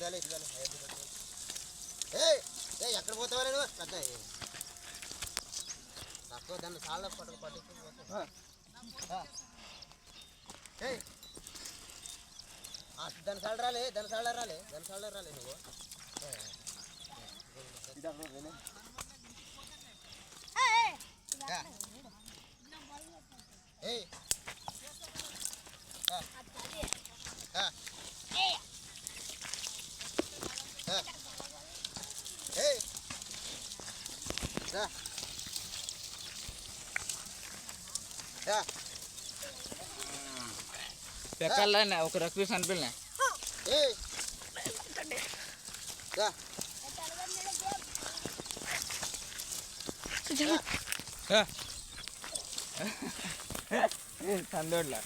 ఇటుదాలి ఇటుదాలి ఏ ఏ ఎక్కడ పోతావా నువ్వు పెద్ద తక్కువ దాన్ని చాలా పట్టుకు పట్టుకు ఏ దాని సాల్ రాలే దాని సాల్ రాలే దాని సాల్ రాలే నువ్వు. ఏ, రా. యా. పెక్కల్లా ఒక రక్పీస్ అనిపిల్లే. సందోడ్లా